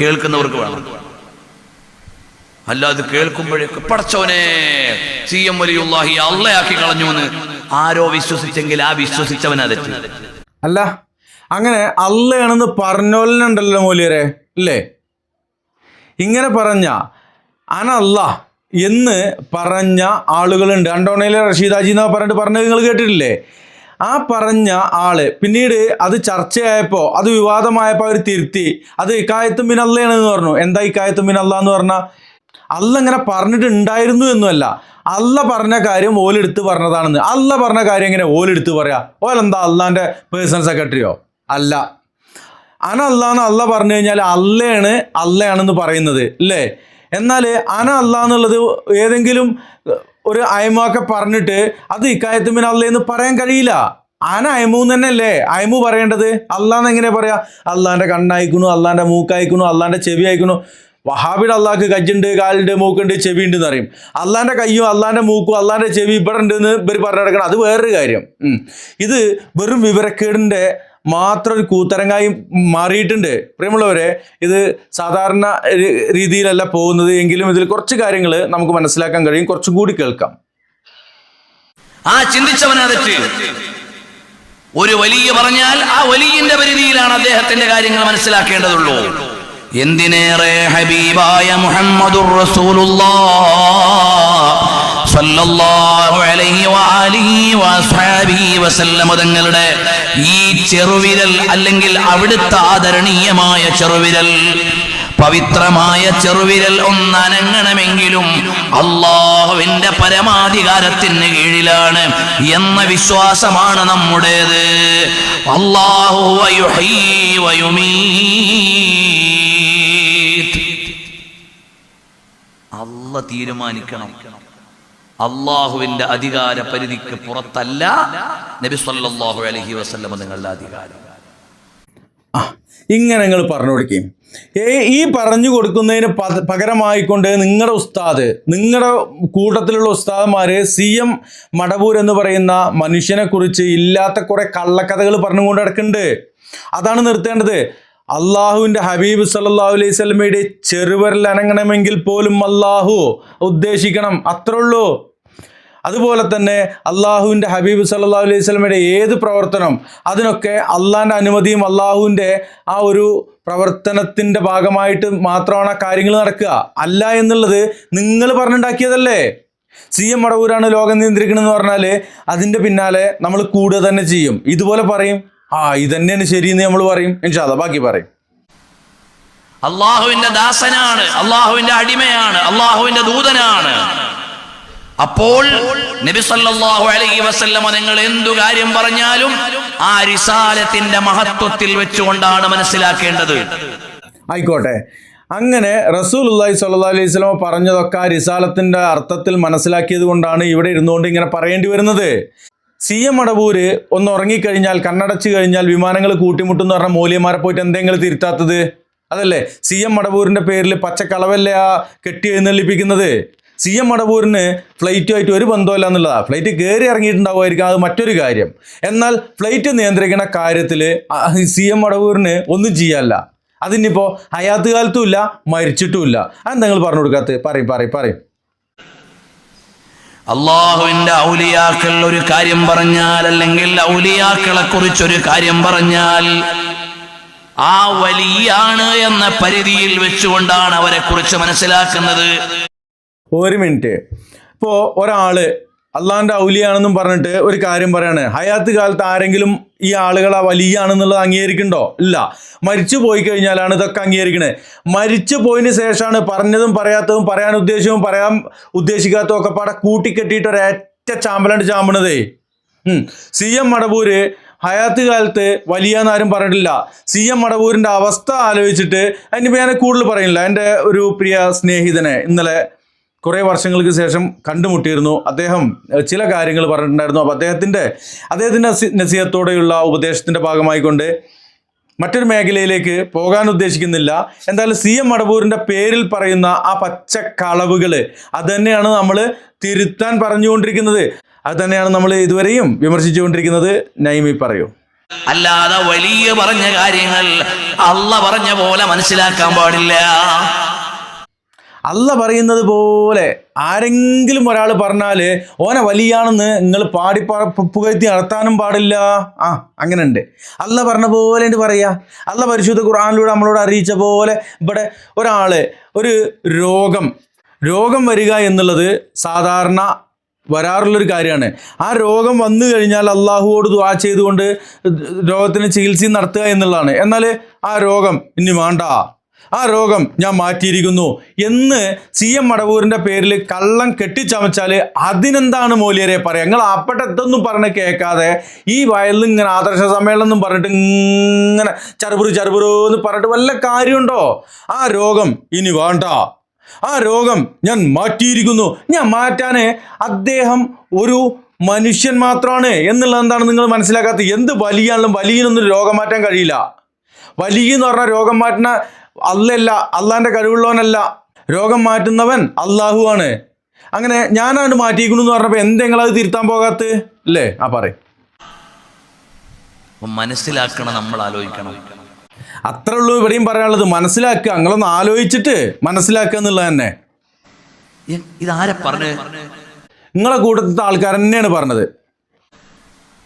S1: കേൾക്കുന്നവർക്ക് വേണം. അല്ലാതെ കേൾക്കുമ്പോഴേക്ക് പടച്ചോനെ സി എം വലിയുള്ളാഹി അള്ളയാക്കി കളഞ്ഞു എന്ന് ആരോ വിശ്വസിച്ചെങ്കിൽ ആ വിശ്വസിച്ചവനാ തെറ്റ്
S2: അല്ല അങ്ങനെ അള്ളയാണെന്ന് പറഞ്ഞോലുണ്ടല്ലോ മൂല്യരെ അല്ലേ? ഇങ്ങനെ പറഞ്ഞ അനല്ല എന്ന് പറഞ്ഞ ആളുകളുണ്ട്. അണ്ടോണയിലെ റഷീദാജി എന്ന് പറഞ്ഞിട്ട് പറഞ്ഞത് നിങ്ങൾ കേട്ടിട്ടില്ലേ? ആ പറഞ്ഞ ആൾ പിന്നീട് അത് ചർച്ചയായപ്പോൾ അത് വിവാദമായപ്പോൾ അവർ തിരുത്തി. അത് ഇക്കായത്തും പിന്നെ അല്ലയാണെന്ന് പറഞ്ഞു. എന്താ ഇക്കായത്തും പിന്നെ അല്ല എന്ന് പറഞ്ഞാൽ അല്ല ഇങ്ങനെ പറഞ്ഞിട്ടുണ്ടായിരുന്നു എന്നുമല്ല അല്ല പറഞ്ഞ കാര്യം ഓലെടുത്ത് പറഞ്ഞതാണെന്ന്. അല്ല പറഞ്ഞ കാര്യം എങ്ങനെ ഓലെടുത്ത് പറയാ. ഓലെന്താ അള്ളാന്റെ പേഴ്സണൽ സെക്രട്ടറിയോ? അല്ല. അന അല്ലാന്ന് അല്ല പറഞ്ഞു കഴിഞ്ഞാൽ അല്ലയാണ് അല്ലയാണെന്ന് പറയുന്നത് അല്ലേ എന്നാൽ അന അല്ല എന്നുള്ളത് ഏതെങ്കിലും ഒരു അയമൊക്കെ പറഞ്ഞിട്ട് അത് ഇക്കായത്തുമിന് അല്ലയെന്ന് പറയാൻ കഴിയില്ല. ആന അയമു തന്നെയല്ലേ? അയമു പറയേണ്ടത് അല്ലാന്ന് എങ്ങനെ പറയാ? അള്ളാന്റെ കണ്ണായിക്കണു അള്ളാന്റെ മൂക്കായിക്കണു അള്ളാന്റെ ചെവി അയക്കണു വഹാബിയുടെ അള്ളാഹ്ക്ക് കജ്ജുണ്ട് കാലുണ്ട് മൂക്കുണ്ട് ചെവി ഉണ്ട് എന്ന് പറയും. അള്ളാന്റെ കയ്യും അള്ളാന്റെ മൂക്കും അള്ളാന്റെ ചെവി ഇവിടെ ഉണ്ട് എന്ന് ഇവർ പറഞ്ഞു നടക്കണം അത് വേറൊരു കാര്യം. ഇത് വെറും വിവരക്കേടിന്റെ മാത്രം ഒരു കൂത്തരങ്ങായി മാറിയിട്ടുണ്ട്. പ്രിയമുള്ളവരെ ഇത് സാധാരണ രീതിയിലല്ല പോകുന്നത്. എങ്കിലും ഇതിൽ കുറച്ച് കാര്യങ്ങൾ നമുക്ക് മനസ്സിലാക്കാൻ കഴിയും. കുറച്ചും കൂടി കേൾക്കാം.
S1: ആ ചിന്തിച്ചവനാ ഒരു വലിയ പറഞ്ഞാൽ ആ വലിയന്റെ പരിധിയിലാണ് അദ്ദേഹത്തിന്റെ കാര്യങ്ങൾ മനസ്സിലാക്കേണ്ടതുള്ളൂ. എന്തിനേറെ ഹബീബായ മുഹമ്മദുർ തങ്ങളുടെ ഈ ചെറുവിരൽ അല്ലെങ്കിൽ അവിടുത്തെ ആദരണീയമായ ചെറുവിരൽ പവിത്രമായ ചെറുവിരൽ ഒന്നനങ്ങണമെങ്കിലും അള്ളാഹുവിന്റെ പരമാധികാരത്തിന് കീഴിലാണ് എന്ന വിശ്വാസമാണ് നമ്മുടേത് അള്ളാഹു വയുഹീ വയുമീത്. അല്ല തീരുമാനിക്കണം. അള്ളാഹുവിന്റെ അധികാര പരിധിക്ക് പുറത്തല്ല നബി സല്ലാഹു അലഹി വസല്ലമ നിങ്ങളുടെ അധികാരം.
S2: ഇങ്ങനെ നിങ്ങൾ പറഞ്ഞു കൊടുക്കുകയും ഈ പറഞ്ഞു കൊടുക്കുന്നതിന് പകരമായിക്കൊണ്ട് നിങ്ങളുടെ ഉസ്താദ് നിങ്ങളുടെ കൂട്ടത്തിലുള്ള ഉസ്താദ്മാര് സി എം മടവൂർ എന്ന് പറയുന്ന മനുഷ്യനെ കുറിച്ച് ഇല്ലാത്ത കുറെ കള്ളക്കഥകൾ പറഞ്ഞുകൊണ്ട് കിടക്കുന്നുണ്ട് അതാണ് നിർത്തേണ്ടത്. അള്ളാഹുവിന്റെ ഹബീബ് സല്ലല്ലാഹു അലൈഹി സ്വലമയുടെ ചെറുവരൽ അനങ്ങണമെങ്കിൽ പോലും അള്ളാഹു ഉദ്ദേശിക്കണം. അത്രേ ഉള്ളൂ. അതുപോലെ തന്നെ അള്ളാഹുവിന്റെ ഹബീബ് സല്ലല്ലാഹു അലൈഹി സ്വലമയുടെ ഏത് പ്രവർത്തനം അതിനൊക്കെ അള്ളാഹിന്റെ അനുമതിയും അള്ളാഹുവിന്റെ ആ ഒരു പ്രവർത്തനത്തിന്റെ ഭാഗമായിട്ട് മാത്രമാണ് ആ കാര്യങ്ങൾ നടക്കുക. അല്ല എന്നുള്ളത് നിങ്ങൾ പറഞ്ഞുണ്ടാക്കിയതല്ലേ? സി എം മടവൂരാണ് ലോകം നിയന്ത്രിക്കണമെന്ന് പറഞ്ഞാൽ അതിന്റെ പിന്നാലെ നമ്മൾ കൂടുക തന്നെ ചെയ്യും. ഇതുപോലെ പറയും. ആ ഇതന്നെയാണ് ശരിയെന്ന് നമ്മൾ പറയും. ഇൻഷാല്ല ബാക്കി പറയും.
S1: അള്ളാഹുവിന്റെ ദാസനാണ് അള്ളാഹുവിന്റെ അടിമയാണ് അള്ളാഹുവിന്റെ ദൂതനാണ്. അപ്പോൾ നബി സല്ലല്ലാഹു അലൈഹി വസല്ലമ നിങ്ങൾ എന്തു കാര്യം പറഞ്ഞാലും ആ റിസാലത്തിന്റെ മഹത്വത്തിൽ വെച്ചുകൊണ്ടാണ് മനസ്സിലാക്കേണ്ടത്.
S2: ആയിക്കോട്ടെ. അങ്ങനെ റസൂൽ അള്ളാഹി സ്വല്ലാ അലൈഹി സ്വലമ പറഞ്ഞതൊക്കെ ആ റിസാലത്തിന്റെ അർത്ഥത്തിൽ മനസ്സിലാക്കിയത് കൊണ്ടാണ് ഇവിടെ ഇരുന്നുകൊണ്ട് ഇങ്ങനെ പറയേണ്ടി വരുന്നത്. സി എം അടവൂര് ഒന്ന് ഉറങ്ങിക്കഴിഞ്ഞാൽ കണ്ണടച്ചു കഴിഞ്ഞാൽ വിമാനങ്ങൾ കൂട്ടിമുട്ടും എന്ന് പറഞ്ഞ മൂല്യമാരെ പോയിട്ട് എന്തെങ്കിലും തിരുത്താത്തത്? അതല്ലേ? സി എം മടവൂരിന്റെ പേരിൽ പച്ചക്കളവല്ലേ ആ കെട്ടി എഴുന്നള്ളിപ്പിക്കുന്നത്? സി എം മടവൂരിന് ഫ്ലൈറ്റുമായിട്ട് ഒരു ബന്ധമില്ല എന്നുള്ളതാണ് ഫ്ലൈറ്റ് കയറി ഇറങ്ങിയിട്ടുണ്ടാവുമായിരിക്കും അത് മറ്റൊരു കാര്യം. എന്നാൽ ഫ്ലൈറ്റ് നിയന്ത്രിക്കുന്ന കാര്യത്തിൽ സി എം മടവൂരിന് ഒന്നും ചെയ്യാല്ല. അതിനിപ്പോൾ കാലത്തും ഇല്ല മരിച്ചിട്ടുമില്ല അതെന്താ നിങ്ങൾ പറഞ്ഞു കൊടുക്കാത്ത പറയും പറയും പറയും.
S1: അള്ളാഹുവിന്റെ ഔലിയാക്കൾ ഒരു കാര്യം പറഞ്ഞാൽ അല്ലെങ്കിൽ ഔലിയാക്കളെ കുറിച്ചൊരു കാര്യം പറഞ്ഞാൽ ആ വലിയാണ് എന്ന പരിധിയിൽ വെച്ചുകൊണ്ടാണ് അവരെ കുറിച്ച് മനസ്സിലാക്കുന്നത്.
S2: ഒരു മിനിറ്റ്. ഇപ്പോ ഒരാൾ അള്ളാന്റെ ഔലിയാണെന്നും പറഞ്ഞിട്ട് ഒരു കാര്യം പറയാണ്. ഹയാത്ത് കാലത്ത് ആരെങ്കിലും ഈ ആളുകളെ വലിയാണെന്നുള്ളത് അംഗീകരിക്കണ്ടോ ഇല്ല. മരിച്ചു പോയി കഴിഞ്ഞാലാണ് ഇതൊക്കെ അംഗീകരിക്കണത് മരിച്ചു പോയതിന് ശേഷമാണ് പറഞ്ഞതും പറയാത്തതും പറയാൻ ഉദ്ദേശവും പറയാൻ ഉദ്ദേശിക്കാത്തതും ഒക്കെ പാടെ കൂട്ടിക്കെട്ടിയിട്ട് ഒരേറ്റ ചാമ്പലാണ്ട് ചാമ്പണതേ. സി എം മടവൂര് ഹയാത്ത് കാലത്ത് വലിയ ആരും പറഞ്ഞിട്ടില്ല. സി എം മടവൂരിന്റെ അവസ്ഥ ആലോചിച്ചിട്ട് അതിനിപ്പോൾ ഞാൻ കൂടുതൽ പറയുന്നില്ല. എന്റെ ഒരു പ്രിയ സ്നേഹിതനെ ഇന്നലെ കുറേ വർഷങ്ങൾക്ക് ശേഷം കണ്ടുമുട്ടിയിരുന്നു. അദ്ദേഹം ചില കാര്യങ്ങൾ പറഞ്ഞിട്ടുണ്ടായിരുന്നു. അപ്പോൾ അദ്ദേഹത്തിന്റെ അദ്ദേഹത്തിന്റെ നസി- നസീഹത്തോടെയുള്ള ഉപദേശത്തിന്റെ ഭാഗമായിക്കൊണ്ട് മറ്റൊരു മേഖലയിലേക്ക് പോകാൻ ഉദ്ദേശിക്കുന്നില്ല. എന്തായാലും സി എം മടവൂരിന്റെ പേരിൽ പറയുന്ന ആ പച്ച കളവുകൾ അത് തന്നെയാണ് നമ്മൾ തിരുത്താൻ പറഞ്ഞുകൊണ്ടിരിക്കുന്നത്. അത് തന്നെയാണ് നമ്മൾ ഇതുവരെയും വിമർശിച്ചുകൊണ്ടിരിക്കുന്നത്. നൈമി പറയൂ.
S1: അല്ലാതെ വലിയ പറഞ്ഞ കാര്യങ്ങൾ അള്ള പറഞ്ഞ പോലെ മനസ്സിലാക്കാൻ പാടില്ല.
S2: അല്ല പറയുന്നത് പോലെ ആരെങ്കിലും ഒരാൾ പറഞ്ഞാൽ ഓനെ വലിയാണെന്ന് നിങ്ങൾ പാടി പുകഴ്ത്തി നടത്താനും പാടില്ല. ആ അങ്ങനെ ഉണ്ട് അല്ല പറഞ്ഞ പോലെ ഉണ്ട് പറയുക അല്ല പരിശുദ്ധ ഖുർആാനിലൂടെ നമ്മളോട് അറിയിച്ച പോലെ ഇവിടെ ഒരാൾ ഒരു രോഗം രോഗം വരിക എന്നുള്ളത് സാധാരണ വരാറുള്ളൊരു കാര്യമാണ്. ആ രോഗം വന്നു കഴിഞ്ഞാൽ അള്ളാഹുവോട് ദുആ ചെയ്തുകൊണ്ട് രോഗത്തിന് ചികിത്സയും നടത്തുക എന്നുള്ളതാണ്. എന്നാൽ ആ രോഗം ഇനി വേണ്ട. ആ രോഗം ഞാൻ മാറ്റിയിരിക്കുന്നു എന്ന് സി എം മടവൂരിന്റെ പേരിൽ കള്ളം കെട്ടിച്ചമച്ചാൽ അതിനെന്താണ് മൂല്യരെ പറയുക നിങ്ങൾ അപ്പട്ടത്തൊന്നും പറഞ്ഞ് കേൾക്കാതെ ഈ വയലിൽ ഇങ്ങനെ ആദർശ സമ്മേളനം എന്നും പറഞ്ഞിട്ട് ഇങ്ങനെ ചറുപുറു ചറുപുറു എന്ന് പറഞ്ഞിട്ട് വല്ല കാര്യമുണ്ടോ? ആ രോഗം ഇനി വേണ്ട. ആ രോഗം ഞാൻ മാറ്റിയിരിക്കുന്നു. ഞാൻ മാറ്റാന് അദ്ദേഹം ഒരു മനുഷ്യൻ മാത്രമാണ് എന്നുള്ളത് എന്താണ് നിങ്ങൾ മനസ്സിലാക്കാത്തത്? എന്ത് വലിയാണെങ്കിലും വലിയനൊന്നും രോഗം മാറ്റാൻ കഴിയില്ല. വലിയ എന്ന് പറഞ്ഞാൽ രോഗം മാറ്റുന്ന അല്ലല്ല അള്ളാന്റെ കഴിവുള്ളവനല്ല. രോഗം മാറ്റുന്നവൻ അള്ളാഹു ആണ്. അങ്ങനെ ഞാനാണ് മാറ്റിയിരിക്കുന്നു എന്ന് പറഞ്ഞപ്പോൾ എന്തെങ്കിലും അത് തിരുത്താൻ പോകാത്ത അല്ലേ ആ പറയും.
S1: മനസ്സിലാക്കണം നമ്മൾ ആലോചിക്കണം.
S2: അത്ര ഉള്ളൂ ഇവിടെയും പറയാനുള്ളത്. മനസ്സിലാക്കുക. നിങ്ങളൊന്ന് ആലോചിച്ചിട്ട് മനസ്സിലാക്കുക എന്നുള്ളത് തന്നെ.
S1: ഇതാരെ പറഞ്ഞു?
S2: നിങ്ങളെ കൂട്ടത്തിൽ ആൾക്കാർ തന്നെയാണ് പറഞ്ഞത്.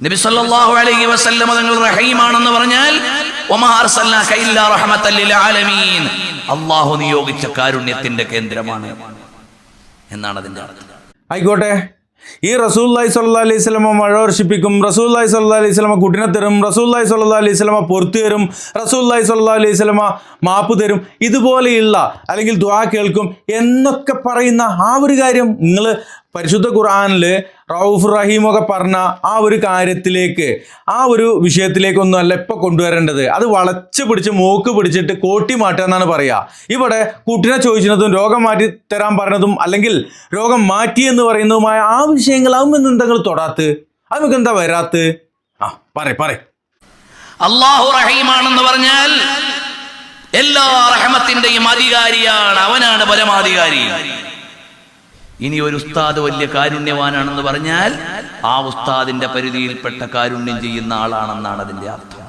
S1: നബി സല്ലല്ലാഹു അലൈഹി വസല്ലം തങ്ങൾ റഹീമാണെന്ന് പറഞ്ഞാൽ അല്ലാഹു നിയോഗിച്ച കാരുണ്യത്തിന്റെ കേന്ദ്രമാണ് എന്നാണ് അതിന്റെ അർത്ഥം.
S2: ആയിക്കോട്ടെ. ഈ റസൂല്ലായി സല്ലാ അലൈഹി സ്വലമ മഴ വർഷിപ്പിക്കും റസൂല്ലായി സല്ലാ അലൈഹി സ്വലമ കുട്ടിനെ തരും റസൂല്ലായി സല്ലാ അലൈഹി സ്വലമ പൊറത്തു തരും റസൂല്ലായി സല്ലാ അലൈഹി സ്വലമ മാപ്പ് തരും ഇതുപോലെയുള്ള അല്ലെങ്കിൽ ദ്വാ കേൾക്കും എന്നൊക്കെ പറയുന്ന ആ ഒരു കാര്യം നിങ്ങൾ പരിശുദ്ധ ഖുർആാനിൽ റൌഫ് ഒക്കെ പറഞ്ഞ ആ ഒരു കാര്യത്തിലേക്ക് ആ ഒരു വിഷയത്തിലേക്കൊന്നും അല്ല ഇപ്പൊ കൊണ്ടുവരേണ്ടത്. അത് വളച്ച് പിടിച്ച് മൂക്ക് പിടിച്ചിട്ട് കോട്ടി മാറ്റുക എന്നാണ് പറയുക ഇവിടെ കുട്ടിനെ ചോദിച്ചതും രോഗം മാറ്റി തരാൻ പറഞ്ഞതും അല്ലെങ്കിൽ രോഗം മാറ്റി എന്ന് പറയുന്നതുമായ ആ വിഷയങ്ങൾ അവൻ എന്തെങ്കിലും തൊടാത്ത്? അത് നമുക്ക് എന്താ വരാത്ത്? ആ പറ പറ
S1: അള്ളാഹു റഹീമാണെന്ന് പറഞ്ഞാൽ എല്ലാ റഹമത്തിന്റെയും അധികാരിയാണ് അവനാണ് പരമാധികാരി. ഇനി ഒരു ഉസ്താദ് വലിയ കാരുണ്യവാനാണെന്ന് പറഞ്ഞാൽ ആ ഉസ്താദിന്റെ പരിധിയിൽപ്പെട്ട കാരുണ്യം ചെയ്യുന്ന ആളാണെന്നാണ് അതിന്റെ അർത്ഥം.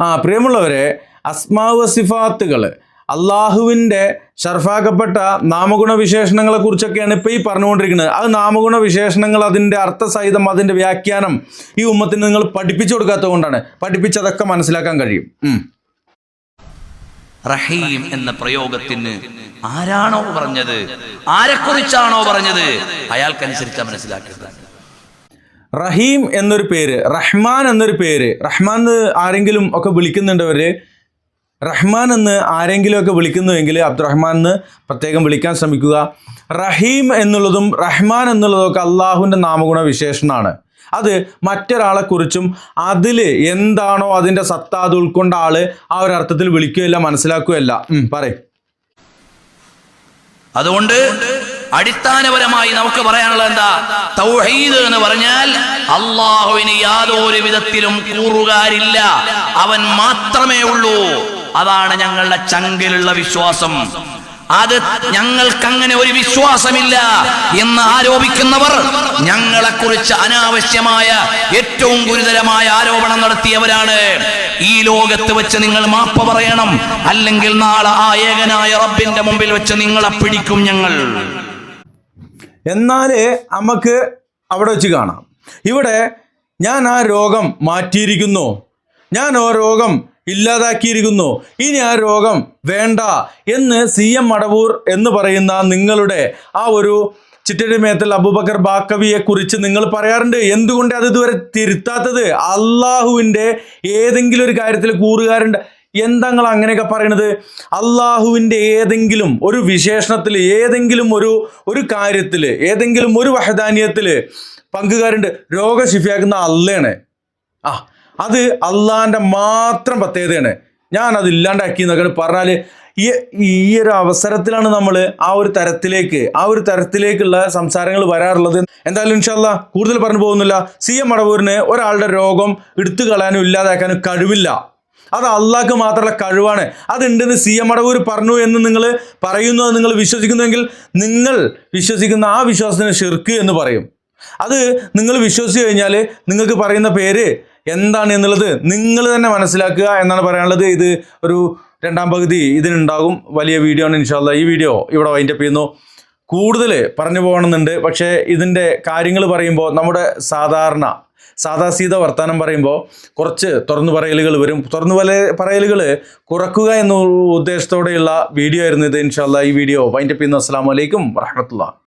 S2: ആ പ്രിയമുള്ളവരെ അസ്മാവ് സിഫാത്തുകൾ അള്ളാഹുവിന്റെ ഷർഫാക്കപ്പെട്ട നാമഗുണ വിശേഷണങ്ങളെ കുറിച്ചൊക്കെയാണ് ഇപ്പോൾ ഈ പറഞ്ഞുകൊണ്ടിരിക്കുന്നത്. അത് നാമഗുണ വിശേഷണങ്ങൾ അതിന്റെ അർത്ഥസഹിതം അതിന്റെ വ്യാഖ്യാനം ഈ ഉമ്മത്തിന് നിങ്ങൾ പഠിപ്പിച്ചു കൊടുക്കാത്തത് കൊണ്ടാണ്. പഠിപ്പിച്ചതൊക്കെ മനസ്സിലാക്കാൻ കഴിയും.
S1: റഹീം എന്ന പ്രയോഗത്തിന് ആരാണോ പറഞ്ഞത്? ആരെക്കുറിച്ചാണോ പറഞ്ഞത്? അയാൾക്കനുസരിച്ച് മനസ്സിലാക്കേണ്ടത്.
S2: റഹീം എന്നൊരു പേര് റഹ്മാൻ എന്നൊരു പേര്. റഹ്മാൻ എന്ന് ആരെങ്കിലും ഒക്കെ വിളിക്കുന്നുണ്ടവര് റഹ്മാൻ എന്ന് ആരെങ്കിലും ഒക്കെ വിളിക്കുന്നുവെങ്കിൽ അബ്ദുറഹ്മാൻ എന്ന് പ്രത്യേകം വിളിക്കാൻ ശ്രമിക്കുക. റഹീം എന്നുള്ളതും റഹ്മാൻ എന്നുള്ളതും ഒക്കെ അള്ളാഹുവിന്റെ നാമഗുണ വിശേഷണമാണ്. അത് മറ്റൊരാളെക്കുറിച്ചും അതിൽ എന്താണോ അതിന്റെ സത്ത അത് ഉൾക്കൊണ്ട ആൾ ആ ഒരു അർത്ഥത്തിൽ വിളിക്കുകയല്ല മനസ്സിലാക്കുകയല്ല. പറയ്.
S1: അതുകൊണ്ട് അടിസ്ഥാനപരമായി നമുക്ക് പറയാനുള്ളത് എന്താ? തൗഹീദ് എന്ന് പറഞ്ഞാൽ അള്ളാഹുവിന് യാതൊരു വിധത്തിലും കൂറുകാരില്ല. അവൻ മാത്രമേ ഉള്ളൂ. അതാണ് ഞങ്ങളുടെ ചങ്കിലുള്ള വിശ്വാസം. അത് ഞങ്ങൾക്ക് അങ്ങനെ ഒരു വിശ്വാസമില്ല എന്ന് ആരോപിക്കുന്നവർ ഞങ്ങളെ കുറിച്ച് അനാവശ്യമായ ഏറ്റവും ഗുരുതരമായ ആരോപണം നടത്തിയവരാണ്. ഈ ലോകത്ത് വെച്ച് നിങ്ങൾ മാപ്പ് പറയണം. അല്ലെങ്കിൽ നാളെ ആ ഏകനായ റബ്ബിന്റെ മുമ്പിൽ വെച്ച് നിങ്ങളെ പിടിക്കും ഞങ്ങൾ.
S2: എന്നാൽ നമുക്ക് അവിടെ വെച്ച് കാണാം. ഇവിടെ ഞാൻ ആ രോഗം മാറ്റിയിരിക്കുന്നു. ഞാൻ ആ രോഗം ഇല്ലാതാക്കിയിരിക്കുന്നു. ഇനി ആ രോഗം വേണ്ട എന്ന് സി എം മടവൂർ എന്ന് പറയുന്ന നിങ്ങളുടെ ആ ഒരു ചിറ്റടിമേത്തൽ അബുബക്കർ ബാക്കവിയെ കുറിച്ച് നിങ്ങൾ പറയാറുണ്ട്. എന്തുകൊണ്ട് അത് ഇതുവരെ തിരുത്താത്തത്? അള്ളാഹുവിന്റെ ഏതെങ്കിലും ഒരു കാര്യത്തിൽ കൂറുകാരുണ്ട്. എന്താ നിങ്ങൾ അങ്ങനെയൊക്കെ പറയണത്? അള്ളാഹുവിന്റെ ഏതെങ്കിലും ഒരു വിശേഷണത്തിൽ ഏതെങ്കിലും ഒരു ഒരു കാര്യത്തിൽ ഏതെങ്കിലും ഒരു വഹദാനീയത്തിൽ പങ്കുകാരുണ്ട്. രോഗശിഫിയാക്കുന്ന അല്ലയാണ് ആ അത് അള്ളാന്റെ മാത്രം പ്രത്യേകതയാണ്. ഞാൻ അത് ഇല്ലാണ്ടാക്കി എന്നൊക്കെ പറഞ്ഞാൽ ഈ ഈ ഒരു അവസരത്തിലാണ് നമ്മൾ ആ ഒരു തരത്തിലേക്ക് ആ ഒരു തരത്തിലേക്കുള്ള സംസാരങ്ങൾ വരാറുള്ളത്. എന്തായാലും ഇൻഷാല്ല കൂടുതൽ പറഞ്ഞു പോകുന്നില്ല. സി എം മടവൂരിന് ഒരാളുടെ രോഗം എടുത്തു കളയാനും ഇല്ലാതാക്കാനും കഴിവില്ല. അത് അള്ളാഹ്ക്ക് മാത്രമുള്ള കഴിവാണ്. അതുണ്ടെന്ന് സി എം മടവൂർ പറഞ്ഞു എന്ന് നിങ്ങൾ പറയുന്നു നിങ്ങൾ വിശ്വസിക്കുന്നുവെങ്കിൽ നിങ്ങൾ വിശ്വസിക്കുന്ന ആ വിശ്വാസത്തിന് ഷിർക്ക് എന്ന് പറയും. അത് നിങ്ങൾ വിശ്വസിച്ച് കഴിഞ്ഞാൽ നിങ്ങൾക്ക് പറയുന്ന പേര് എന്താണ് എന്നുള്ളത് നിങ്ങൾ തന്നെ മനസ്സിലാക്കുക എന്നാണ് പറയാനുള്ളത്. ഇത് ഒരു രണ്ടാം പകുതി ഇതിനുണ്ടാകും. വലിയ വീഡിയോ ആണ് ഇൻഷാല്ല ഈ വീഡിയോ ഇവിടെ വൈൻഡപ്പ് ചെയ്യുന്നു. കൂടുതൽ പറഞ്ഞു പോകണമെന്നുണ്ട്. പക്ഷേ ഇതിന്റെ കാര്യങ്ങൾ പറയുമ്പോൾ നമ്മുടെ സാധാരണ സാധാ സീത വർത്തമാനം പറയുമ്പോൾ കുറച്ച് തുറന്നു പറയലുകൾ വരും. തുറന്നു പല പറയലുകൾ കുറക്കുക എന്ന ഉദ്ദേശത്തോടെയുള്ള വീഡിയോ ആയിരുന്നു ഇത് ഇൻഷാല്ല ഈ വീഡിയോ വൈൻഡപ്പ് ചെയ്യുന്നു. അസ്സാം വലൈക്കും വറഹമത്തുള്ള